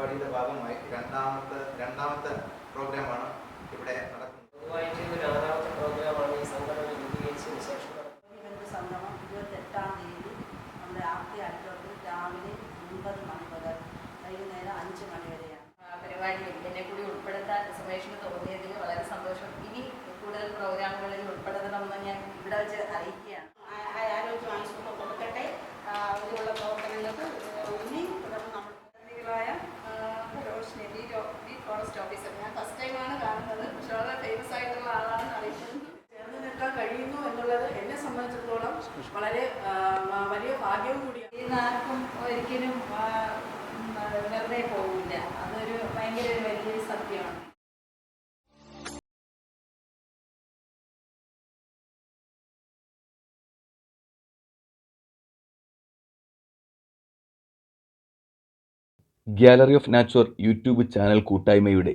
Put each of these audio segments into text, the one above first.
പരിപാടിയുടെ ഭാഗമായി രണ്ടാമത്തെ രണ്ടാമത്തെ പ്രോഗ്രാമാണ് ഇവിടെ നടക്കുന്നത്. ആറാമത്തെ പ്രോഗ്രാമാണ് ഈ സംഘടന രൂപീകരിച്ചതിന് ശേഷം സംഗമം ഇരുപത്തെട്ടാം തീയതി നമ്മുടെ ആർത്തി ടി അറ്റോറിൽ രാവിലെ ഒൻപത് മണി മുതൽ വൈകുന്നേരം അഞ്ച് മണി വരെയാണ്. പരിപാടിയിൽ എന്നെ കൂടി ഉൾപ്പെടുത്താൻ സുമേഷിന് തോന്നിയതിൽ വളരെ സന്തോഷം. ഇനി കൂടുതൽ പ്രോഗ്രാമുകളിൽ ഉൾപ്പെടുത്തണമെന്ന് ഞാൻ ഇവിടെ വെച്ച് അറിയിക്കുകയാണ് ആ- ആ- ആരോഗ്യ ആശുപത്രി കൊടുക്കട്ടെ ആ, അതിനുള്ള പ്രവർത്തനങ്ങൾക്ക് ഊന്നി തുടർന്ന് നമ്മൾ പ്രതിനിധികളായ Roshni D D forest officer ഞാൻ ഫസ്റ്റ് പക്ഷേ വളരെ ഫേമസ് ആയിട്ടുള്ള ആളാണെന്ന് അറിയിക്കുന്നു ചേർന്ന് നിൽക്കാൻ കഴിയുന്നു എന്നുള്ളത് എന്നെ സംബന്ധിച്ചിടത്തോളം വളരെ വലിയ ഭാഗ്യവും കൂടിയാണ്. ഒരിക്കലും വെറുതെ പോകില്ല അതൊരു ഭയങ്കര ഒരു വലിയൊരു സത്യമാണ്. Gallery of nature YouTube channel കൂട്ടായ്മയുടെ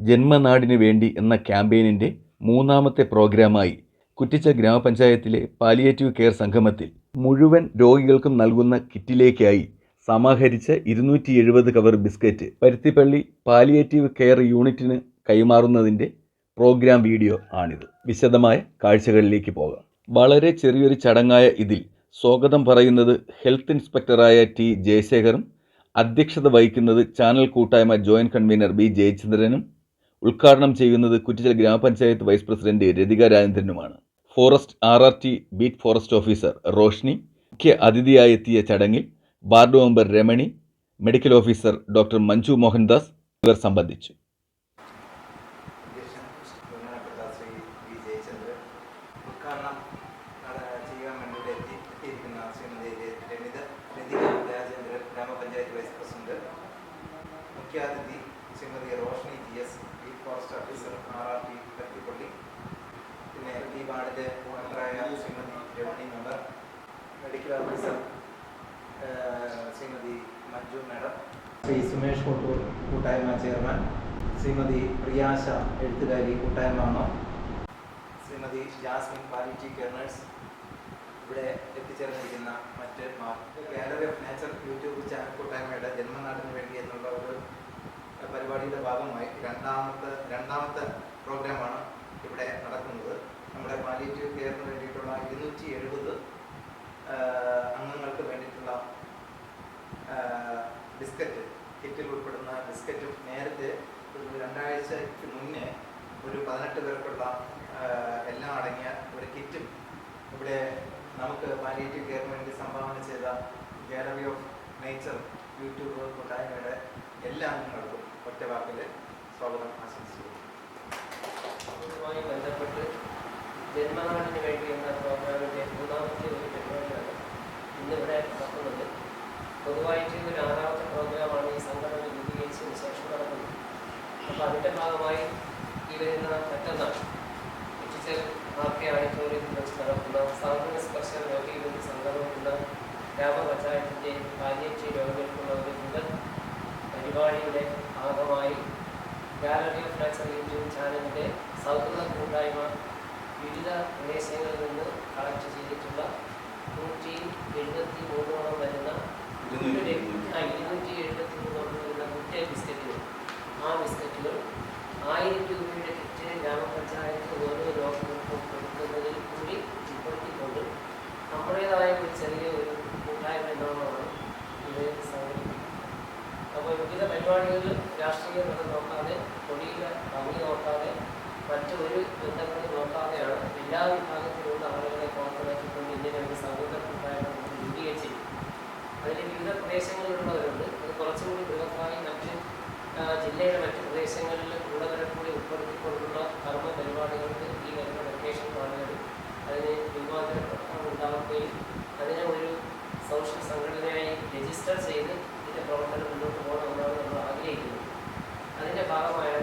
ജന്മനാടിന് വേണ്ടി എന്ന ക്യാമ്പയിനിന്റെ മൂന്നാമത്തെ പ്രോഗ്രാമായി കുറ്റിച്ച ഗ്രാമപഞ്ചായത്തിലെ പാലിയേറ്റീവ് കെയർ സംഗമത്തിൽ മുഴുവൻ രോഗികൾക്കും നൽകുന്ന കിറ്റിലേക്കായി സമാഹരിച്ച ഇരുന്നൂറ്റി എഴുപത് cover biscuit Paruthippally palliative care യൂണിറ്റിന് കൈമാറുന്നതിന്റെ പ്രോഗ്രാം വീഡിയോ ആണിത്. വിശദമായ കാഴ്ചകളിലേക്ക് പോകാം. വളരെ ചെറിയൊരു ചടങ്ങായ ഇതിൽ സ്വാഗതം പറയുന്നത് ഹെൽത്ത് ഇൻസ്പെക്ടറായ ടി ജയശേഖറും അധ്യക്ഷത വഹിക്കുന്നത് ചാനൽ കൂട്ടായ്മ ജോയിന്റ് കൺവീനർ ബി ജയചന്ദ്രനും ഉദ്ഘാടനം ചെയ്യുന്നത് കുറ്റിച്ചൽ ഗ്രാമപഞ്ചായത്ത് vice president Rathika രാജേന്ദ്രനുമാണ്. Forest R R T beat forest officer Roshni മുഖ്യ അതിഥിയായി എത്തിയ ചടങ്ങിൽ ward member Ramani medical officer doctor Manju Mohandas ഇവർ സംബന്ധിച്ചു. ടി കത്തിപ്പള്ളി പിന്നെ ഈ വാർഡിലെ മെമ്പറായ Shrimati Ramani member medical officer Shrimati Manju madam Shri Sumesh Kottoor കൂട്ടായ്മ ചെയർമാൻ ശ്രീമതി പ്രിയാശ എഴുത്തുകാരി കൂട്ടായ്മ അമ്മ ശ്രീമതി ജാസ്മിൻ പാലിറ്റി കേണേഴ്സ് ഇവിടെ എത്തിച്ചേർന്നിരിക്കുന്ന മറ്റ് gallery of nature YouTube channel കൂട്ടായ്മയുടെ ജന്മനാടിന് വേണ്ടി എന്നുള്ള ഒരു പരിപാടിയുടെ ഭാഗമായി രണ്ടാമത്തെ രണ്ടാമത്തെ പ്രോഗ്രാമാണ് ഇവിടെ നടക്കുന്നത്. നമ്മുടെ പാലിറ്റീവ് കെയറിന് വേണ്ടിയിട്ടുള്ള ഇരുന്നൂറ്റി എഴുപത് അംഗങ്ങൾക്ക് വേണ്ടിയിട്ടുള്ള ബിസ്ക്കറ്റ് കിറ്റിൽ ഉൾപ്പെടുന്ന ബിസ്ക്കറ്റും നേരത്തെ ഒരു രണ്ടാഴ്ചയ്ക്ക് മുന്നേ ഒരു പതിനെട്ട് പേർക്കുള്ള എല്ലാം അടങ്ങിയ ഒരു കിറ്റും ഇവിടെ നമുക്ക് പാലിയേറ്റീവ് കെയറിന് വേണ്ടി സംഭാവന ചെയ്ത ഗാലറി ഓഫ് നേച്ചർ യൂട്യൂബ് കൂട്ടായ്മയുടെ എല്ലാ അംഗങ്ങൾക്കും ഒറ്റ വാക്കിൽ സ്വാഗതം ആശംസിക്കുന്നു. ബന്ധപ്പെട്ട് ജന്മനാടിന് വേണ്ടി എന്ന പ്രോഗ്രാമിന്റെ മൂന്നാമത്തെ ഒരു പരിപാടിയാണ് ഇന്നിവിടെ നടക്കുന്നത്. പൊതുവായിട്ട് ഒരു ആറാമത്തെ പ്രോഗ്രാമാണ് ഈ സംഘടന രൂപീകരിച്ചതിന് ശേഷം നടക്കുന്നത്. അപ്പോൾ അതിന്റെ ഭാഗമായി ഈ വരുന്ന മറ്റന്നാൾ എത്തിച്ചൽ ആർ കെ ഓഡിറ്റോറിയത്തിൽ വെച്ച് നടക്കുന്ന സാമൂഹ്യ സ്പർശ രോഗികളുടെ സംഘടനയുള്ള ഗ്രാമപഞ്ചായത്തിന്റെ പാലിയേറ്റീവ് രോഗികൾക്കുള്ള ഒരു പരിപാടിയുടെ ഭാഗമായി ഗാലറി ഓഫ് നാച്ചുറൽ യൂട്യൂബ് ചാനലിന്റെ സൗഹൃദ കൂട്ടായ്മ വിവിധ പ്രദേശങ്ങളിൽ നിന്ന് കളക്ട് ചെയ്തിട്ടുള്ള നൂറ്റി എഴുപത്തി മൂന്നോളം വരുന്ന ഇരുന്നൂറ്റി എഴുപത്തി മൂന്നോളം വരുന്ന കുറ്റ ബിസ്ക്കറ്റുകൾ. ആ ബിസ്ക്കറ്റുകൾ ആയിരം രൂപയുടെ കിറ്റ് ഗ്രാമപഞ്ചായത്ത് ഓരോ ലോകങ്ങൾക്കും കൊടുക്കുന്നതിൽ കൂടി ഉൾപ്പെടുത്തിക്കൊണ്ട് നമ്മുടേതായ ഒരു ചെറിയ ഒരു കൂട്ടായ്മ സംഘടിപ്പിക്കുന്നത് അപ്പോൾ വിവിധ പരിപാടികളിൽ രാഷ്ട്രീയ ബന്ധം നോക്കാതെ തൊഴിലിലെ ഭംഗി നോക്കാതെ മറ്റൊരു ഒരു ബന്ധങ്ങളും നോക്കാതെയാണ് എല്ലാ വിഭാഗത്തിലുള്ള ആളുകളെ കോർപ്പറേറ്റുകൊണ്ട് ഇന്ത്യയിലെ ഒരു സൗഹൃദ കൂട്ടായ്മ നമ്മൾ രൂപീകരിച്ചിരിക്കുന്നത് അതിൽ വിവിധ പ്രദേശങ്ങളിലുള്ളവരുണ്ട്. അത് കുറച്ചും കൂടി ബൃഹത്തായി മറ്റ് ജില്ലയിലെ മറ്റ് പ്രദേശങ്ങളിൽ കൂടുതലും കൂടി ഉൾപ്പെടുത്തിക്കൊണ്ടുള്ള കർമ്മ പരിപാടികൾക്ക് ഈ വരുന്ന വെക്കേഷൻ കാലങ്ങളിൽ അതിന് രൂപാന്തരം ഉണ്ടാവുകയും അതിനെ ഒരു സോഷ്യൽ സംഘടനയായി രജിസ്റ്റർ ചെയ്ത് ഇതിന്റെ പ്രവർത്തനം manera.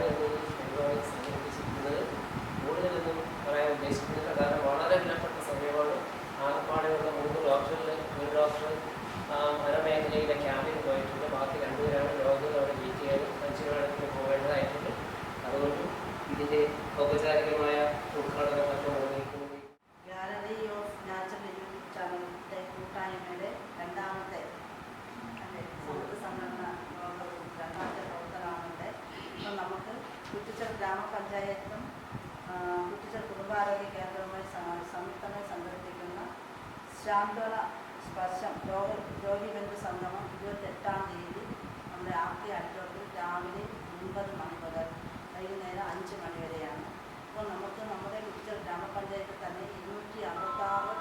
ശാന്തോള സ്പർശം. രോഗ രോഗിബന്ധു സംഗമം ഇരുപത്തെട്ടാം തീയതി നമ്മുടെ ആർത്തി കെ രാവിലെ ഒൻപത് മണി മുതൽ വൈകുന്നേരം അഞ്ച് മണി വരെയാണ്. അപ്പോൾ നമുക്ക് നമ്മുടെ കുറ്റിച്ചൽ ഗ്രാമപഞ്ചായത്തിൽ തന്നെ ഇരുന്നൂറ്റി അറുപത്താറ്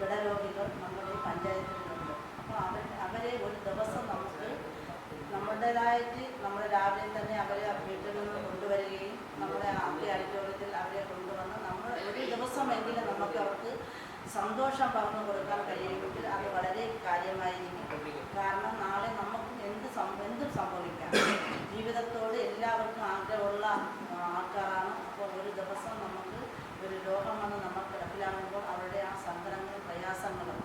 കിടരോഗികൾ നമ്മുടെ പഞ്ചായത്തിലുണ്ട്. അപ്പോൾ അവർ അവരെ ഒരു ദിവസം നമുക്ക് നമ്മുടേതായിട്ട് നമ്മൾ രാവിലെ തന്നെ അവരെ വീട്ടിൽ നിന്ന് കൊണ്ടുവരികയും നമ്മുടെ ആദ്യ ആഡിറ്റോറിയത്തിൽ അവരെ കൊണ്ടുവന്ന് നമ്മൾ ഒരു ദിവസമെങ്കിലും നമുക്ക് അവർക്ക് സന്തോഷം പകർന്നു കൊടുക്കാൻ കഴിയുമെങ്കിൽ അത് വളരെ കാര്യമായിരിക്കും. കാരണം നാളെ നമുക്ക് എന്ത് എന്തും സംഭവിക്കാം. ജീവിതത്തോട് എല്ലാവർക്കും ആഗ്രഹമുള്ള ആൾക്കാരാണ്. അപ്പോൾ ഒരു ദിവസം നമുക്ക് ഒരു രോഗം വന്ന് നമ്മൾ കിടപ്പിലാകുമ്പോൾ അവരുടെ ആ സങ്കടങ്ങളും പ്രയാസങ്ങളും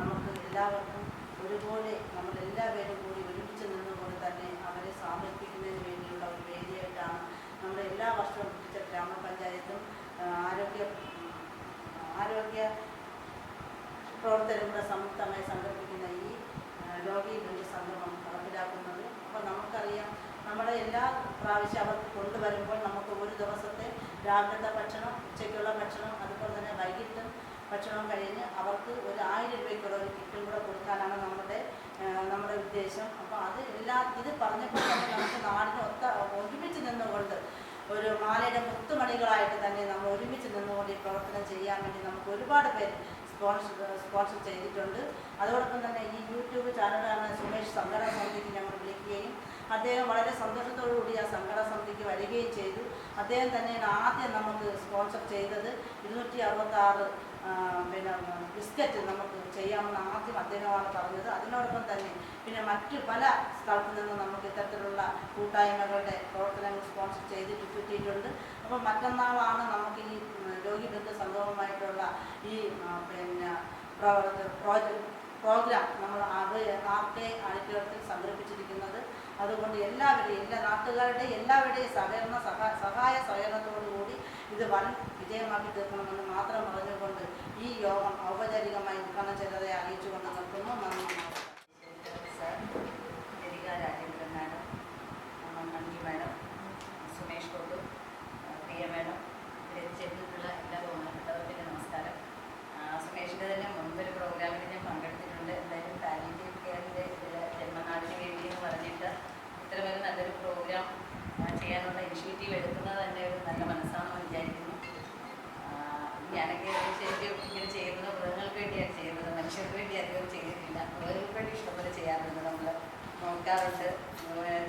നമുക്ക് എല്ലാവർക്കും ഒരുപോലെ നമ്മൾ എല്ലാവരും കൂടി ഒരുമിച്ച് നിന്നുകൊണ്ട് തന്നെ അവരെ സാമർപ്പിക്കുന്നതിന് വേണ്ടിയുള്ള ഒരു വേദിയായിട്ടാണ് നമ്മൾ എല്ലാ വർഷവും ഗ്രാമപഞ്ചായത്തും ആരോഗ്യ ആരോഗ്യ പ്രവർത്തകരും കൂടെ സംയുക്തമായി സംഘടിപ്പിക്കുന്ന ഈ ആ, രോഗി സംഗമം നടപ്പിലാക്കുന്നത്. അപ്പോൾ നമുക്കറിയാം നമ്മുടെ എല്ലാ പ്രാവശ്യം അവർ കൊണ്ടുവരുമ്പോൾ നമുക്ക് ഒരു ദിവസത്തെ രാവിലത്തെ ഭക്ഷണം ഉച്ചയ്ക്കുള്ള ഭക്ഷണം അതുപോലെ തന്നെ വൈകിട്ടും ഭക്ഷണം കഴിഞ്ഞ് അവർക്ക് ഒരു ആയിരം രൂപയ്ക്കുള്ള കിറ്റും കൂടെ കൊടുക്കാനാണ് നമ്മുടെ നമ്മുടെ ഉദ്ദേശം. അപ്പോൾ അത് എല്ലാ ഇത് പറഞ്ഞപ്പോൾ തന്നെ നമുക്ക് നാടിന് ഒത്ത ഒരുമിച്ച് നിന്നുകൊണ്ട് ഒരു മാലയുടെ മുത്തുമണികളായിട്ട് തന്നെ നമ്മൾ ഒരുമിച്ച് നിന്നുകൊണ്ട് ഈ പ്രവർത്തനം ചെയ്യാൻ വേണ്ടി നമുക്ക് ഒരുപാട് പേര് സ്പോൺസർ സ്പോൺസർ ചെയ്തിട്ടുണ്ട്. അതോടൊപ്പം തന്നെ ഈ യൂട്യൂബ് ചാനലാണ് സുമേഷ് സങ്കട സമിതിക്ക് ഞങ്ങൾ വിളിക്കുകയും അദ്ദേഹം വളരെ സന്തോഷത്തോടു കൂടി ആ സങ്കട സമിതിക്ക് വരികയും ചെയ്തു. അദ്ദേഹം തന്നെയാണ് ആദ്യം നമുക്ക് സ്പോൺസർ ചെയ്തത്. ഇരുന്നൂറ്റി അറുപത്താറ് പിന്നെ ബിസ്ക്കറ്റ് നമുക്ക് ചെയ്യാമെന്ന് ആദ്യം അദ്ദേഹമാണ് പറഞ്ഞത്. അതിനോടൊപ്പം തന്നെ പിന്നെ മറ്റു പല സ്ഥലത്തു നിന്നും നമുക്ക് ഇത്തരത്തിലുള്ള കൂട്ടായ്മകളുടെ പ്രവർത്തനങ്ങൾ സ്പോൺസർ ചെയ്തിട്ട് കിട്ടിയിട്ടുണ്ട്. അപ്പോൾ മറ്റന്നാളാണ് നമുക്ക് ഈ രോഗിബന്ധ രോഗി ബന്ധു സംഗമമായിട്ടുള്ള ഈ പിന്നെ പ്രോഗ്രാം നമ്മൾ അത് ആർ കെ ആഡിറ്റോറിയത്തിൽ സംഘടിപ്പിച്ചിരിക്കുന്നത്. അതുകൊണ്ട് എല്ലാവരുടെയും എല്ലാ നാട്ടുകാരുടെ എല്ലാവരുടെയും സഹകരണ സഹായ സഹായ സഹകരണത്തോടു കൂടി ഇത് വൻ വിജയമാക്കി തീർക്കണമെന്ന് മാത്രം പറഞ്ഞുകൊണ്ട് ഈ യോഗം ഔപചാരികമായി ഉദ്ഘാടനം ചെയ്തതെ അറിയിച്ചുകൊണ്ട് നിർത്തുന്നു നന്ദി Rajendran madam Manju madam Sumesh Gopu Priya madam ഇവിടെ എത്തിച്ചേർന്നിട്ടുള്ള എല്ലാ ബഹുമാനപ്പെട്ടവർക്കും നമസ്കാരം ആ, സുമേഷിന്റെ തന്നെ മുൻപൊരു പ്രോഗ്രാമിൽ ഞാൻ പങ്കെടുത്തിട്ടുണ്ട് എന്തായാലും പാലിറ്റീവ് കെയറിന്റെ ജന്മനാടിന് വേണ്ടി എന്ന് പറഞ്ഞിട്ട് ഇത്തരമൊരു നല്ലൊരു പ്രോഗ്രാം ആ, ചെയ്യാനുള്ള ഇനിഷ്യേറ്റീവ് എടുക്കുന്നത് തന്നെ ഒരു നല്ല മനസ്സാണെന്ന് വിചാരിക്കുന്നു ആഹ് ഞാനൊക്കെ ശരിക്കും ഇങ്ങനെ ചെയ്യുന്നത് മൃഗങ്ങൾക്ക് വേണ്ടിയാണ് ചെയ്യുന്നത് മനുഷ്യർക്ക് വേണ്ടി അധികം ചെയ്തിട്ടില്ല മൃഗങ്ങൾക്ക് വേണ്ടി ഇഷ്ടംപോലെ ചെയ്യാറുണ്ട്. നമ്മൾ നോക്കാറുണ്ട്.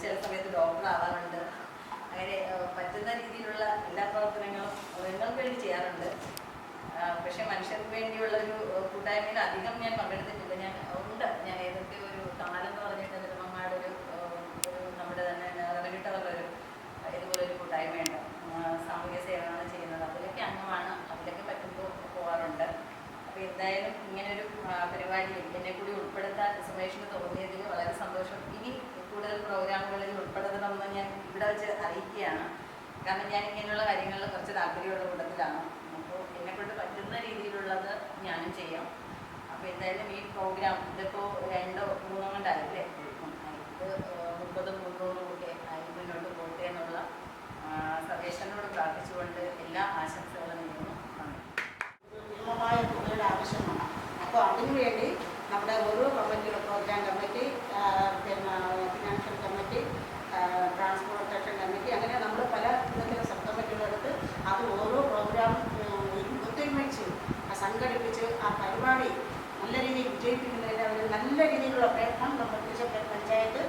ചില സമയത്ത് ഡോക്ടർ ആവാറുണ്ട്. അങ്ങനെ പറ്റുന്ന രീതിയിലുള്ള എല്ലാ പ്രവർത്തനങ്ങളും മൃഗങ്ങൾക്ക് വേണ്ടി ചെയ്യാറുണ്ട്. പക്ഷെ മനുഷ്യർക്ക് വേണ്ടിയുള്ള ഒരു കൂട്ടായ്മയിൽ അധികം ഞാൻ പങ്കെടുത്തിട്ടില്ല. ഞാൻ ഉണ്ട്. ഞാൻ ഏതൊക്കെ ഒരു കാലം എന്ന് പറഞ്ഞിട്ട് ഒരു ഒരു നമ്മുടെ തന്നെ റവന്യൂ ടവറിലൊരു ഇതുപോലെ ഒരു കൂട്ടായ്മയുണ്ട്. എന്തായാലും ഇങ്ങനൊരു പരിപാടി എന്നെ കൂടി ഉൾപ്പെടുത്താൻ സുമേഷിന് തോന്നിയതിൽ വളരെ സന്തോഷം. ഇനി കൂടുതൽ പ്രോഗ്രാമുകളിൽ ഉൾപ്പെടുത്തണമെന്ന് ഞാൻ ഇവിടെ വെച്ച് അറിയിക്കുകയാണ്. കാരണം ഞാൻ ഇങ്ങനെയുള്ള കാര്യങ്ങളിൽ കുറച്ച് താല്പര്യമുള്ള കൂട്ടത്തിലാണ്. അപ്പോൾ എന്നെക്കൊണ്ട് പറ്റുന്ന രീതിയിലുള്ളത് ഞാനും ചെയ്യാം. അപ്പോൾ എന്തായാലും ഈ പ്രോഗ്രാം ഇതിപ്പോൾ രണ്ടോ മൂന്നോ കൊണ്ടായില്ലേ ഇത് മുപ്പതും മുന്നൂറും ഒക്കെ ആയി മുന്നോട്ട് പോട്ടെ എന്നുള്ള ആ, പ്രാർത്ഥിച്ചുകൊണ്ട് എല്ലാ ആശംസകളും ഭീമമായ തുകയുടെ ആവശ്യമാണ്. അപ്പോൾ അതിനുവേണ്ടി നമ്മുടെ ഓരോ കമ്മിറ്റിയുടെ പ്രോഗ്രാം കമ്മിറ്റി പിന്നെ ഫിനാൻഷ്യൽ കമ്മിറ്റി ട്രാൻസ്പോർട്ടേഷൻ കമ്മിറ്റി അങ്ങനെ നമ്മൾ പല വിധത്തിലെ സബ് കമ്മിറ്റികളെടുത്ത് അത് ഓരോ പ്രോഗ്രാം ഒത്തൊരുമിച്ച് സംഘടിപ്പിച്ച് ആ പരിപാടി നല്ല രീതിയിൽ വിജയിപ്പിക്കുന്നതിന് അവർ നല്ല രീതിയിലുള്ള പ്രയത്നം നമ്മൾ ഒരു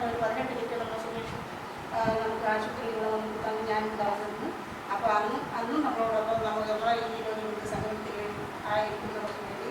ഒരു പതിനെട്ട് லிட்டர் நம்ம சுரேஷ் നമുക്ക് ஆஸ்பத்திரியில் வந்து தங்க ஞாபகம் தரணும் அப்போ அதுவும் அதுவும் நம்மளோட நம்ம எவ்வளோ ஈரோடு சங்கத்தில் ஆயிருக்குன்னு சொல்லி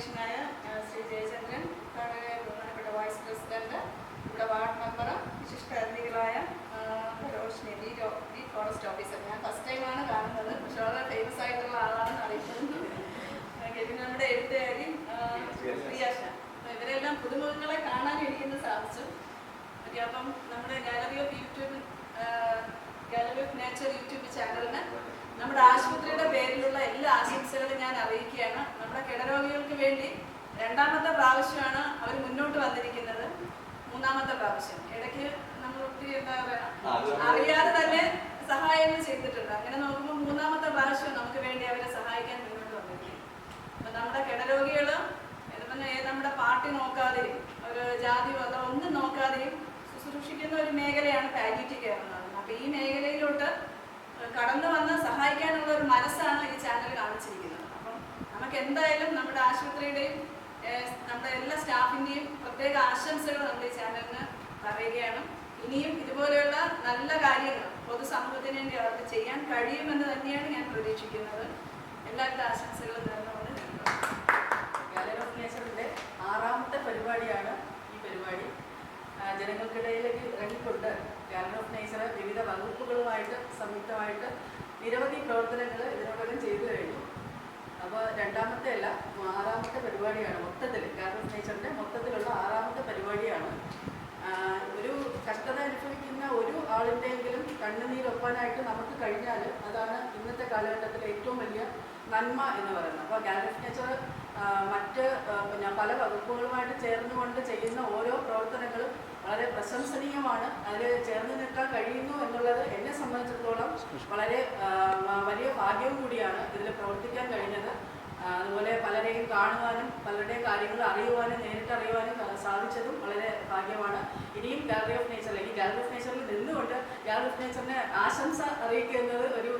അധ്യക്ഷനായ ശ്രീ ജയചന്ദ്രൻ വളരെ ബഹുമാനപ്പെട്ട വൈസ് പ്രസിഡന്റ് ഇവിടെ വാർഡ് മെമ്പർ വിശിഷ്ട അതിഥികളായ ആ, റോഷിനി ഡി രോ- ഡി ഫോറസ്റ്റ് ഓഫീസർ ഞാൻ ഫസ്റ്റ് ടൈമാണ് കാണുന്നത് പക്ഷെ വളരെ ഫേമസ് ആയിട്ടുള്ള ആളാണെന്ന് അറിയിക്കുന്നത് ഓക്കേ, പിന്നെ നമ്മുടെ എഴുത്തുകാരി ആ, പ്രിയാഷ അപ്പോൾ ഇവരെല്ലാം പുതുമുഖങ്ങളെ കാണാൻ എനിക്കിന്ന് സാധിച്ചു ഓക്കെ അപ്പം നമ്മുടെ gallery of YouTube gallery of nature YouTube ചാനലിന് നമ്മുടെ ആശുപത്രിയുടെ പേരിലുള്ള എല്ലാ ആശംസകളും ഞാൻ അറിയിക്കുകയാണ് നമ്മുടെ കിടരോഗികൾക്ക് വേണ്ടി രണ്ടാമത്തെ പ്രാവശ്യമാണ് അവർ മുന്നോട്ട് വന്നിരിക്കുന്നത് മൂന്നാമത്തെ പ്രാവശ്യം ഇടയ്ക്ക് നമ്മൾ ഒത്തിരി എന്താ ആ, അത് പറയുക നമ്മൾ- അറിയാതെ തന്നെ സഹായങ്ങൾ ചെയ്തിട്ടുണ്ട് അങ്ങനെ നോക്കുമ്പോൾ മൂന്നാമത്തെ പ്രാവശ്യം നമുക്ക് വേണ്ടി അവരെ സഹായിക്കാൻ മുന്നോട്ട് വന്നിരിക്കും അപ്പൊ നമ്മുടെ കിടരോഗികൾ എന്ന് പറഞ്ഞാൽ ഏത് നമ്മുടെ പാർട്ടി നോക്കാതെയും ഒരു ജാതി മതം ഒന്നും നോക്കാതെയും ശുശ്രൂഷിക്കുന്ന ഒരു മേഖലയാണ് പാലിയേറ്റീവ് കെയർ എന്ന് പറയുന്നത്. അപ്പോൾ ഈ മേഖലയിലോട്ട് കടന്നു വന്ന് സഹായിക്കാനുള്ള ഒരു മനസ്സാണ് ഈ ചാനൽ കാണിച്ചിരിക്കുന്നത്. അപ്പം നമുക്ക് എന്തായാലും നമ്മുടെ ആശുപത്രിയുടെയും നമ്മുടെ എല്ലാ സ്റ്റാഫിന്റെയും പ്രത്യേക ആശംസകൾ നമ്മൾ ഈ ചാനലിന് പറയുകയാണ്. ഇനിയും ഇതുപോലെയുള്ള നല്ല കാര്യങ്ങൾ പൊതുസമൂഹത്തിന് വേണ്ടി അവർക്ക് ചെയ്യാൻ കഴിയുമെന്ന് തന്നെയാണ് ഞാൻ പ്രതീക്ഷിക്കുന്നത്. എല്ലാവിധ ആശംസകളും നേർന്നുകൊണ്ട് ഗാലറി ഓഫ് നേച്ചറിന്റെ ആറാമത്തെ പരിപാടിയാണ് ഈ പരിപാടി. ജനങ്ങൾക്കിടയിലേക്ക് ഇറങ്ങിക്കൊണ്ട് ഗാലറി ഓഫ് നേച്ചർ വിവിധ വകുപ്പുകളുമായിട്ട് സംയുക്തമായിട്ട് നിരവധി പ്രവർത്തനങ്ങൾ ഇതിനോടകം ചെയ്തു കഴിഞ്ഞു. അപ്പോൾ രണ്ടാമത്തെ അല്ല ആറാമത്തെ പരിപാടിയാണ് മൊത്തത്തിൽ ഗാലറി ഓഫ് നേച്ചറിന്റെ മൊത്തത്തിലുള്ള ആറാമത്തെ പരിപാടിയാണ്. ഒരു കഷ്ടത അനുഭവിക്കുന്ന ഒരു ആളിന്റെയെങ്കിലും കണ്ണുനീരൊപ്പാനായിട്ട് നമുക്ക് കഴിഞ്ഞാൽ അതാണ് ഇന്നത്തെ കാലഘട്ടത്തിലെ ഏറ്റവും വലിയ നന്മ എന്ന് പറയുന്നത്. അപ്പോൾ ഗാലറി നേച്ചർ മറ്റ് പല വകുപ്പുകളുമായിട്ട് ചേർന്നുകൊണ്ട് ചെയ്യുന്ന ഓരോ പ്രവർത്തനങ്ങളും വളരെ പ്രശംസനീയമാണ്. അതിൽ ചേർന്ന് നിൽക്കാൻ കഴിയുന്നു എന്നുള്ളത് എന്നെ സംബന്ധിച്ചിടത്തോളം വളരെ വലിയ ഭാഗ്യവും കൂടിയാണ് ഇതിൽ പ്രവർത്തിക്കാൻ കഴിഞ്ഞത്. അതുപോലെ പലരെയും കാണുവാനും പലരുടെയും കാര്യങ്ങൾ അറിയുവാനും നേരിട്ട് അറിയുവാനും സാധിച്ചതും വളരെ ഭാഗ്യമാണ്. ഇനിയും ഗാലറി ഓഫ് നേച്ചർ ഈ ഗാലറി ഓഫ് നേച്ചറിൽ നിന്നുകൊണ്ട് ഗാലറി ഓഫ് നേച്ചറിനെ ആശംസ അറിയിക്കുന്നത് ഒരു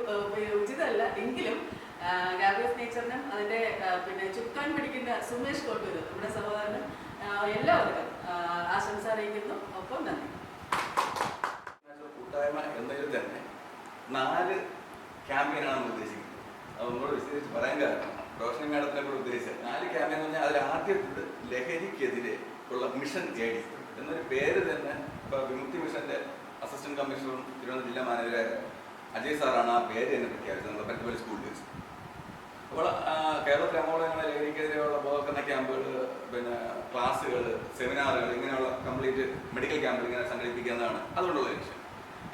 ഉചിതമല്ല. എങ്കിലും ഗാലറി ഓഫ് നേച്ചറിനും അതിന്റെ പിന്നെ ചുക്കാൻ പിടിക്കുന്ന സുമേഷ് കോട്ടൂർ നമ്മുടെ സഹോദരനും എല്ലാവർക്കും ആശംസ അറിയിക്കുന്നു. ഒപ്പം നന്ദി. കൂട്ടായ്മ എന്നതിൽ തന്നെ നാല് ക്യാമ്പയിനാണ് നമ്മൾ ഉദ്ദേശിക്കുന്നത്. അത് നമ്മളോട് വിശദീകരിച്ച് പറയാൻ കാരണം റോഷൻ മാഡത്തിനെ കൂടെ ഉദ്ദേശിച്ചത് നാല് ക്യാമ്പയിൻ എന്ന് പറഞ്ഞാൽ അതിൽ ആദ്യത്തേത് ലഹരിക്കെതിരെ ഉള്ള മിഷൻ എ എന്നൊരു പേര് തന്നെ ഇപ്പോൾ വിമുക്തി മിഷന്റെ അസിസ്റ്റന്റ് കമ്മീഷണറും തിരുവനന്തപുരം ജില്ലാ മാനേജരായ അജയ് സാറാണ് ആ പേര് തന്നെ പ്രഖ്യാപിച്ചത്. നമ്മുടെ പറ്റുപോലെ സ്കൂളിൽ വെച്ച്. അപ്പോൾ ആ, കേരളത്തിലെ നമ്മളെ ലഹരിക്കെതിരെയുള്ള ബോധവൽക്കരണ ക്യാമ്പുകൾ പിന്നെ ക്ലാസ്സുകൾ സെമിനാറുകൾ ഇങ്ങനെയുള്ള കംപ്ലീറ്റ് മെഡിക്കൽ ക്യാമ്പുകൾ ഇങ്ങനെ സംഘടിപ്പിക്കുന്നതാണ് അതുകൊണ്ടുള്ള ലക്ഷ്യം.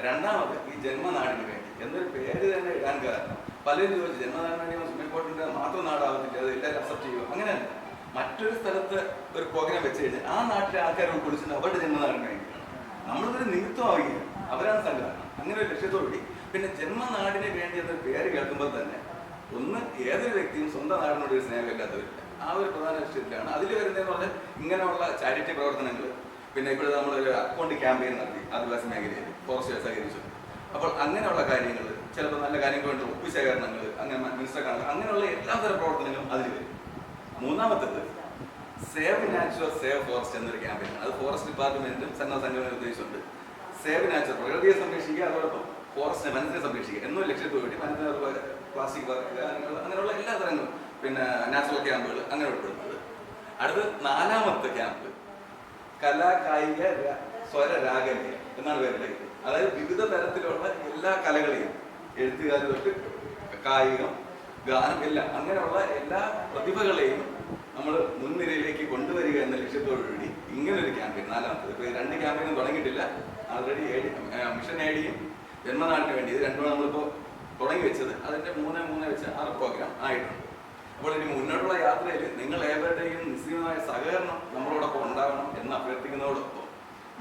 രണ്ടാമത് ഈ ജന്മനാടിന് വേണ്ടി എന്നൊരു പേര് തന്നെ ഇടാൻ കാരണം. പലരും ചോദിച്ചു ജന്മനാടിന് വേണ്ടി സുപ്രീം കോർട്ടിന്റെ മാത്രം നാടാവത്തില്ല അത് എല്ലാവരും അക്സെപ്റ്റ് ചെയ്യും അങ്ങനെയല്ല മറ്റൊരു സ്ഥലത്ത് ഒരു പ്രോഗ്രാം വെച്ച് കഴിഞ്ഞാൽ ആ നാട്ടിലെ ആൾക്കാരെ ഉൾക്കൊള്ളിച്ചിട്ട് അവരുടെ ജന്മനാടിന് വേണ്ടിയാണ് നമ്മളിതൊരു നിമിത്തമാവുകയാണ്. അവരാണ് സംഘടന. അങ്ങനെ ഒരു ലക്ഷ്യത്തോടുകൂടി പിന്നെ ജന്മനാടിന് വേണ്ടി എന്നൊരു പേര് കേൾക്കുമ്പോൾ തന്നെ ഒന്ന് ഏതൊരു വ്യക്തിയും സ്വന്തം നാടിനോട് ഒരു സ്നേഹമില്ലാത്തവരില്ല ആ ഒരു പ്രധാന ലക്ഷ്യത്തിലാണ് അതിൽ വരുന്നതെന്ന് പറഞ്ഞാൽ ഇങ്ങനെയുള്ള ചാരിറ്റി പ്രവർത്തനങ്ങൾ പിന്നെ ഇപ്പോൾ നമ്മളൊരു അക്കൗണ്ട് ക്യാമ്പയിൻ നടത്തി ആദിവാസി മേഖലയിൽ ഫോറസ്റ്റ് സഹകരിച്ചു അപ്പോൾ അങ്ങനെയുള്ള കാര്യങ്ങൾ ചിലപ്പോൾ നല്ല കാര്യങ്ങൾ വേണ്ടി ഒപ്പുശേഖരണങ്ങൾ അങ്ങനെ മിനിസ്റ്റർ അങ്ങനെയുള്ള എല്ലാ തരം പ്രവർത്തനങ്ങളും അതിൽ വരും. മൂന്നാമത്തത് സേവ് നാച്ചുറൽ സേവ് ഫോറസ്റ്റ് എന്നൊരു ക്യാമ്പയിൻ അത് ഫോറസ്റ്റ് ഡിപ്പാർട്ട്മെന്റും സന്നദ്ധ സംഘടന ഉദ്ദേശിച്ചുണ്ട് സേവ് നാച്ചുറൽ പ്രകൃതിയെ സംരക്ഷിക്കുക അതോടൊപ്പം ഫോറസ്റ്റിനെ വനത്തിനെ സംരക്ഷിക്കുക. എന്നൊരു ലക്ഷ്യത്തോടു വേണ്ടി വനത്തിന് പ്ലാസ്റ്റിക് വർക്ക് അങ്ങനെയുള്ള എല്ലാ തരങ്ങളും. പിന്നെ നാച്ചുറൽ ക്യാമ്പുകൾ അങ്ങനെ ഉൾപ്പെടുന്നത് അടുത്ത് നാലാമത്തെ ക്യാമ്പ് കലാ കായിക സ്വര രാഗലയ എന്നാണ് പേരുടെ അതായത് വിവിധ തരത്തിലുള്ള എല്ലാ കലകളെയും എഴുത്തുകാർ തൊട്ട് കായികം ഗാനം എല്ലാം അങ്ങനെയുള്ള എല്ലാ പ്രതിഭകളെയും നമ്മൾ മുൻനിരയിലേക്ക് കൊണ്ടുവരിക എന്ന ലക്ഷ്യത്തോടുകൂടി ഇങ്ങനൊരു ക്യാമ്പയിൻ നാലാമത്തത് ഇപ്പോൾ രണ്ട് ക്യാമ്പയിനും തുടങ്ങിയിട്ടില്ല. ആൾറെഡി മിഷൻ ഐഡിയും ജന്മനാടിന് വേണ്ടി. ഇത് രണ്ടും നമ്മളിപ്പോൾ തുടങ്ങി വെച്ചത്. അതിന്റെ മൂന്ന് മൂന്ന് വെച്ച് ആറ് പ്രോഗ്രാം ആയിട്ടുണ്ട്. അപ്പോൾ ഇനി മുന്നോട്ടുള്ള യാത്രയിൽ നിങ്ങൾ ഏവരുടെയും നിസ്സീമമായ സഹകരണം നമ്മളോടൊപ്പം ഉണ്ടാകണം എന്ന് അഭ്യർത്ഥിക്കുന്നതോടൊപ്പം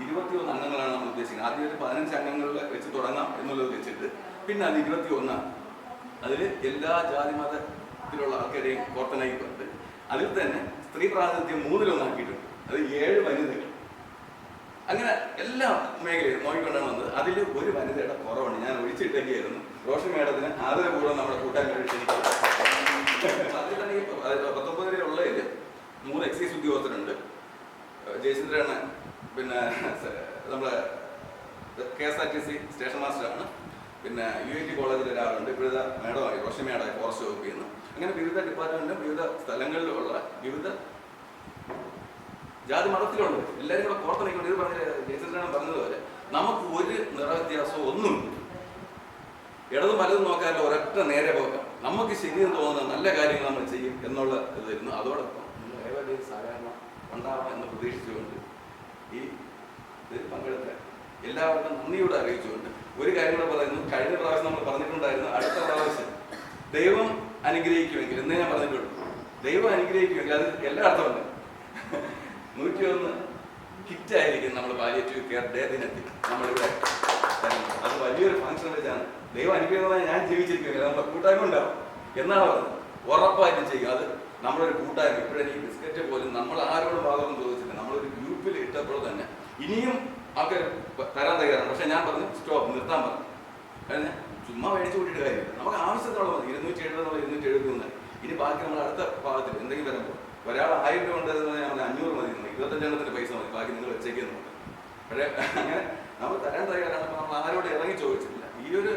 ഇരുപത്തിയൊന്ന് അംഗങ്ങളാണ് നമ്മൾ ഉദ്ദേശിക്കുന്നത്. ആദ്യം ഒരു പതിനഞ്ച് അംഗങ്ങളിൽ വെച്ച് തുടങ്ങാം എന്നുള്ളത് വെച്ചിട്ട് പിന്നെ അത് ഇരുപത്തി ഒന്നാണ് അതിൽ എല്ലാ ജാതി മതത്തിലുള്ള ആൾക്കാരെയും കോർത്തനായിട്ടുണ്ട്. അതിൽ തന്നെ സ്ത്രീ പ്രാതിനിധ്യം മൂന്നിലൊന്നാക്കിയിട്ടുണ്ട്. അത് ഏഴ് വനിതകൾ. അങ്ങനെ എല്ലാ മേഖലയിലും നോക്കിക്കൊണ്ടാണ് വന്നത്. അതിൽ ഒരു വനിതയുടെ കുറവാണ്. ഞാൻ ഒഴിച്ചിട്ടേക്കായിരുന്നു റോഷൻ മേഡത്തിന് ആദരപൂർവം നമ്മുടെ ക്ഷണിക്കുന്നു. അതിൽ തന്നെ ഈ പത്തൊമ്പത് വരെ ഉള്ളതിൽ മൂന്ന് എക്സൈസ് ഉദ്യോഗസ്ഥരുണ്ട്. ജയചന്ദ്രനാണ് പിന്നെ നമ്മുടെ K S R T C station മാസ്റ്ററാണ്. പിന്നെ യു ഐ ടി കോളേജിൽ ഒരാളുണ്ട്. വിവിധ മേഡമായി റോഷൻ മേഡമായി ഫോറസ്റ്റ് വകുപ്പ് ചെയ്യുന്നു. അങ്ങനെ വിവിധ ഡിപ്പാർട്ട്മെന്റിലും വിവിധ സ്ഥലങ്ങളിലുള്ള വിവിധ ജാതി മതത്തിലുണ്ട്. എല്ലാവരും കൂടെ കോർത്തിണക്കൊണ്ട് ഇത് പറഞ്ഞ ജയചന്ദ്രൻ പറഞ്ഞതുപോലെ നമുക്ക് ഒരു നിറവ്യത്യാസവും ഒന്നും ഇടതും വലതും നോക്കാതെ ഒരൊറ്റ നേരെ പോക്കാം. നമുക്ക് ശരിയെന്ന് തോന്നുന്ന നല്ല കാര്യങ്ങൾ നമ്മൾ ചെയ്യും എന്നുള്ള ഇത് വരുന്നു അതോടൊപ്പം സഹകരണം ഉണ്ടാവണം എന്ന് പ്രതീക്ഷിച്ചുകൊണ്ട് ഈ ഇത് പങ്കെടുത്ത എല്ലാവർക്കും നന്ദിയോടെ അറിയിച്ചുകൊണ്ട് ഒരു കാര്യം കൂടെ പറയുന്നു. കഴിഞ്ഞ പ്രാവശ്യം നമ്മൾ പറഞ്ഞിട്ടുണ്ടായിരുന്നു അടുത്ത പ്രാവശ്യം ദൈവം അനുഗ്രഹിക്കുമെങ്കിൽ എന്നേ ഞാൻ പറഞ്ഞിട്ടുള്ളൂ ദൈവം അനുഗ്രഹിക്കുമെങ്കിൽ അത് എല്ലാ അർത്ഥമുണ്ട് നൂറ്റി ഒന്ന് ഹിറ്റായിരിക്കും നമ്മൾ പാലിയേറ്റീവ് കെയർ ഡേ ദിനത്തിൽ. നമ്മളിവിടെ. അത് വലിയൊരു ഫംഗ്ഷൻ വെച്ചാണ്. ദൈവം അനുഗ്രഹമായി ഞാൻ ജീവിച്ചിരിക്കുകയില്ല നമ്മുടെ കൂട്ടായ്മ ഉണ്ടാവും. എന്നാണ് പറഞ്ഞത്? ഉറപ്പായിട്ടും ചെയ്യും. അത് നമ്മളൊരു കൂട്ടായ്മ. ഇപ്പോഴും ഈ ബിസ്ക്കറ്റ് പോലും നമ്മൾ ആരോടും ഭാഗം ചോദിച്ചില്ല നമ്മളൊരു ഗ്രൂപ്പിൽ ഇട്ടപ്പോൾ തന്നെ ഇനിയും ആൾക്കാർ തരാൻ തയ്യാറാണ്. പക്ഷെ ഞാൻ പറഞ്ഞു സ്റ്റോപ്പ് നിർത്താൻ പറഞ്ഞു. കാരണം ചുമ്മാ മേടിച്ചു കൂട്ടിയിട്ട് കാര്യമില്ല. നമുക്ക് ആവശ്യത്തിനുള്ള മതി. ഇരുന്നൂറ്റി എഴുപത് ഇരുന്നൂറ്റി എഴുപത്തി ഇനി ബാക്കി നമ്മൾ അടുത്ത ഭാഗത്തിൽ എന്തെങ്കിലും വരുമ്പോൾ ഒരാൾ ആയിരം രൂപ ഉണ്ടെന്ന് അഞ്ഞൂറ് മതി ഇരുപത്തഞ്ചെണ്ണത്തിന് പൈസ മതി ബാക്കി നിങ്ങൾ വെച്ചേക്കെന്ന് പറഞ്ഞു. പക്ഷേ അങ്ങനെ നമ്മൾ തരാൻ തയ്യാറാണ് നമ്മൾ ആരോട് ഇറങ്ങി ചോദിച്ചില്ല ഈ ഒരു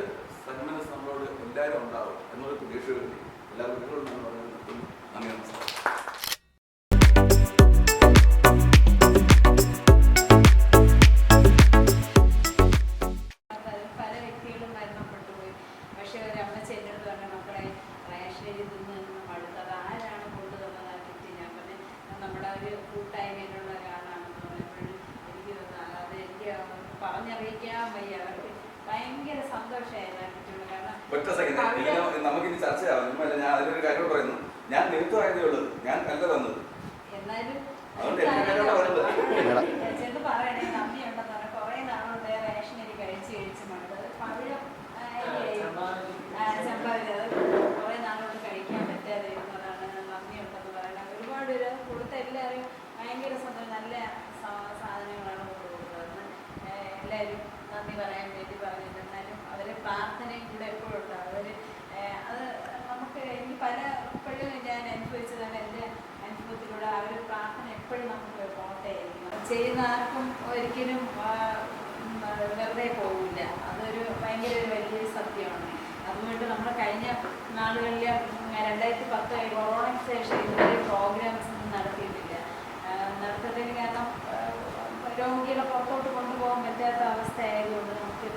സന്മനസ് നമ്മളോട് എല്ലാവരും ഉണ്ടാവും എന്നൊരു പ്രതീക്ഷ വേണ്ടി എല്ലാ കുട്ടികളും നമ്മൾ പറയുന്നത് നിർത്തുന്നു. ഒറ്റ സെക്കൻഡ് നമുക്കിനി ചർച്ചയാവും. ചെയ്യാം ഞാൻ അതിലൊരു കാര്യം പറയുന്നു. ഞാൻ നിമിത്തമായതേ ഉള്ളൂ. ഞാൻ കല്ല തന്നത് അതുകൊണ്ട് എന്നെ പറയുന്നത് ചെന്ന് പറയണേ നന്ദിയുണ്ടെന്ന് പറഞ്ഞാൽ കുറേ നാളുകൊണ്ട് റേഷനരി കഴിച്ച് കഴിച്ച് മടുത്തത് പവിഴം ആ, അരിയായി. ആ, ചമ്പാവരി അത് കുറേ നാളുകൊണ്ട് കഴിക്കാൻ പറ്റാതെ ഇരുന്നതാണ് നന്ദിയുണ്ടെന്ന് പറയുന്നത് ഒരുപാട് പേര് കൊടുത്ത എല്ലാവരും ഭയങ്കര സന്തോഷം നല്ല സാ- സാധനങ്ങളാണ് കൊടുക്കുന്നത് എല്ലാവരും നന്ദി പറയാൻ വേണ്ടി പറഞ്ഞിട്ട് എന്നാലും അവരെ പ്രാർത്ഥനയും കൂടെ എപ്പോഴും ഉണ്ടാവും അവർ അത് നമുക്ക് എനിക്ക് പല ഇപ്പോഴും ഞാൻ അനുഭവിച്ചതാണ് എന്റെ അനുഭവത്തിലൂടെ ആ ഒരു പ്രാർത്ഥന എപ്പോഴും നമുക്ക് പോട്ടെ ചെയ്യുന്ന ആർക്കും ഒരിക്കലും വെറുതെ പോകില്ല അതൊരു ഭയങ്കര ഒരു വലിയൊരു സത്യമാണ്. അതുകൊണ്ട് നമ്മൾ കഴിഞ്ഞ നാളുകളിൽ രണ്ടായിരത്തി പത്ത് കൊറോണയ്ക്ക് ശേഷം ഇതുവരെ പ്രോഗ്രാംസ് ഒന്നും നടത്തിയിട്ടില്ല. നടത്തുന്നതിന് കാരണം രോഗികളെ പുറത്തോട്ട് കൊണ്ടുപോകാൻ പറ്റാത്ത അവസ്ഥ ആയതുകൊണ്ട് നമുക്ക്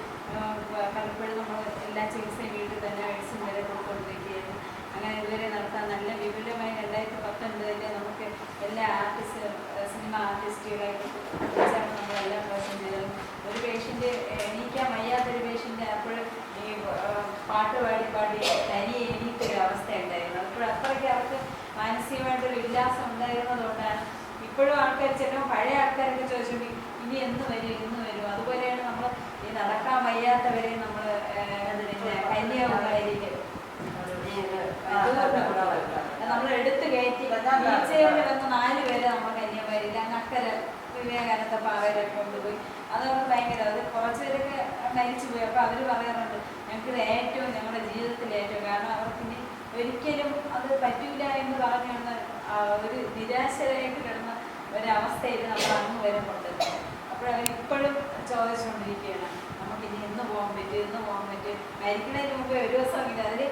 പലപ്പോഴും നമ്മൾ എല്ലാ ചികിത്സയും വീട്ടിൽ തന്നെ മെഡിസിൻ വരെ കൊടുത്തുകൊണ്ടിരിക്കുകയായിരുന്നു അങ്ങനെ ഇതുവരെ നടത്താൻ നല്ല വിപുലമായി രണ്ടായിരത്തി പത്തൊൻപതിൽ നമുക്ക് എല്ലാ ആർട്ടിസ്റ്റ് സിനിമ ആർട്ടിസ്റ്റുകളായിട്ട് ചേർന്ന് നമ്മൾ എല്ലാ പ്രാവശ്യം ചെയ്തത് ഒരു പേഷ്യന്റ് എണീക്കാൻ വയ്യാത്തൊരു പേഷ്യന്റ് അപ്പോൾ ഈ പാട്ട് പാടി പാടി തനി എണീറ്റൊരു അവസ്ഥ ഉണ്ടായിരുന്നു അപ്പോൾ അത്രയ്ക്ക് അവർക്ക് മാനസികമായിട്ടൊരു ഉല്ലാസം ഉണ്ടായിരുന്നതുകൊണ്ടാണ് ഇപ്പോഴും ആൾക്കാർ ചിലപ്പോൾ പഴയ ആൾക്കാരൊക്കെ ചോദിച്ചു ഇനി എന്ന് വരും ഇന്ന് വരും. അതുപോലെയാണ് നമ്മൾ ഈ നടക്കാൻ വയ്യാത്തവരെ നമ്മൾ കന്യാകുമാരിയിൽ നമ്മൾ എടുത്തു കയറ്റി വീൽചെയറിൽ വന്ന് നാല് പേരെ നമ്മൾ അങ്ങ് അക്കരെ വിവേകാനന്ദ പാറയിലൊക്കെ കൊണ്ടുപോയി. അതവർക്ക് ഭയങ്കര അത് കുറച്ച് മരിച്ചു പോയി. അപ്പോൾ അവർ പറയാറുണ്ട് ഞങ്ങൾക്കിത് ഏറ്റവും ഞങ്ങളുടെ ജീവിതത്തിൽ ഏറ്റവും കാരണം അവർക്ക് ഇനി ഒരിക്കലും അത് പറ്റൂല എന്ന് പറഞ്ഞു വന്ന ഒരു നിരാശരായിട്ട് കിടന്ന ഒരവസ്ഥയിൽ നമ്മൾ അന്ന് വരുന്നുണ്ട്. അപ്പോഴവർ ഇപ്പോഴും ചോദിച്ചുകൊണ്ടിരിക്കുകയാണ് നമുക്കിനി ഇന്ന് പോകാൻ പറ്റും ഇന്ന് പോകാൻ പറ്റും. മരിക്കുന്നതിന് മുമ്പ് ഒരു ദിവസം ഇല്ല അതിൽ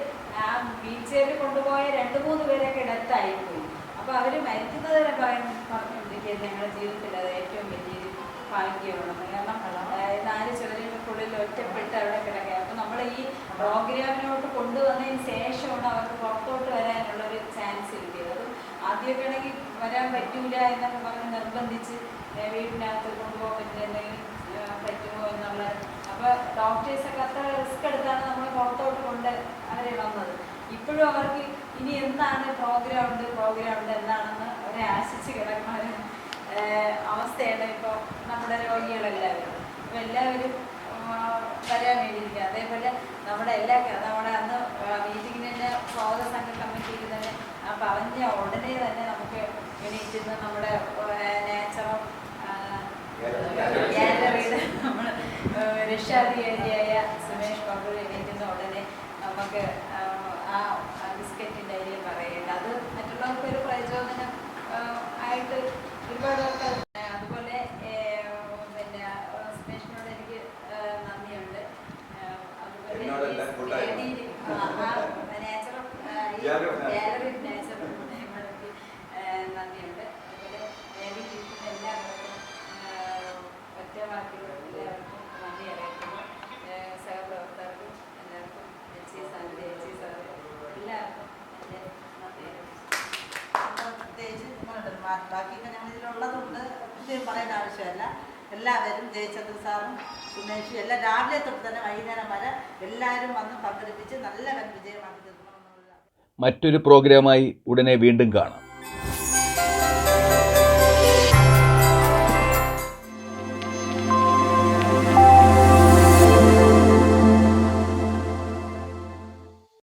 ആ വീൽ ചെയറിൽ കൊണ്ടുപോയ രണ്ട് മൂന്ന് പേരൊക്കെ ഡെത്തായിപ്പോയി അപ്പോൾ അവർ മരിക്കുന്നത് വരെ പറയുന്നു പറഞ്ഞുകൊണ്ടിരിക്കുന്നത് ഞങ്ങളുടെ അത് ഏറ്റവും വലിയൊരു ഭാഗ്യമാണ്. കാരണം അതായത് ചുവരുകൾക്കുള്ളിൽ ഒറ്റപ്പെട്ട് അവിടെ കിടക്കുക അപ്പോൾ നമ്മൾ ഈ പ്രോഗ്രാമിനോട്ട് കൊണ്ടുവന്നതിന് ശേഷമാണ് അവർക്ക് പുറത്തോട്ട് വരാനുള്ളൊരു ചാൻസ് കിട്ടിയത്. ആദ്യമൊക്കെ ആണെങ്കിൽ വരാൻ പറ്റൂല എന്നൊക്കെ പറഞ്ഞ് നിർബന്ധിച്ച് വീടിനകത്ത് കൊണ്ടുപോകാൻ പറ്റില്ല എന്തെങ്കിലും പറ്റുമോ എന്നുള്ള. അപ്പോൾ ഡോക്ടേഴ്സൊക്കെ അത്ര റിസ്ക് എടുത്താണ് നമ്മൾ പുറത്തോട്ട് കൊണ്ട് അവരെ വന്നത്. ഇപ്പോഴും അവർക്ക് ഇനി എന്താണ് പ്രോഗ്രാം ഉണ്ട് പ്രോഗ്രാം ഉണ്ട് എന്താണെന്ന് അവരെ ആശിച്ച് ഒരു ഏഹ് അവസ്ഥയാണ് ഇപ്പോൾ നമ്മുടെ രോഗികളെല്ലാവരും. എല്ലാവരും വരാൻ വേണ്ടിയിരിക്കുക അതേപോലെ നമ്മുടെ എല്ലാ നമ്മുടെ അന്ന് മീറ്റിങ്ങിന് സ്വാഗത സംഘ കമ്മിറ്റിയിൽ തന്നെ ആ പറഞ്ഞ ഉടനെ തന്നെ നമുക്ക് എണീറ്റുന്ന നമ്മുടെ നേച്ചറും ഗാലറിയുടെ നമ്മൾ രക്ഷാധികാരിയായ സുമേഷ് ബാബു എണീറ്റുന്ന ഉടനെ നമുക്ക് ആ, ബിസ്ക്കറ്റിന്റെ അതിൽ പറയേണ്ട. അത് മറ്റുള്ളവർക്ക് ഒരു പ്രചോദനം ആയിട്ട് ഒരുപാട് ബാക്കിയൊക്കെ ഞങ്ങളിതിലുള്ളതുകൊണ്ട് പറയേണ്ട ആവശ്യമല്ല. എല്ലാവരും ജയചന്ദ്ര സാറും സുമേഷും എല്ലാം രാവിലെ തൊട്ട് തന്നെ വൈകുന്നേരം വരെ എല്ലാവരും വന്ന് പങ്കെടുപ്പിച്ച് നല്ല വിജയമാക്കി തീർക്കണമെന്നുള്ള മറ്റൊരു പ്രോഗ്രാമായി ഉടനെ വീണ്ടും കാണാം.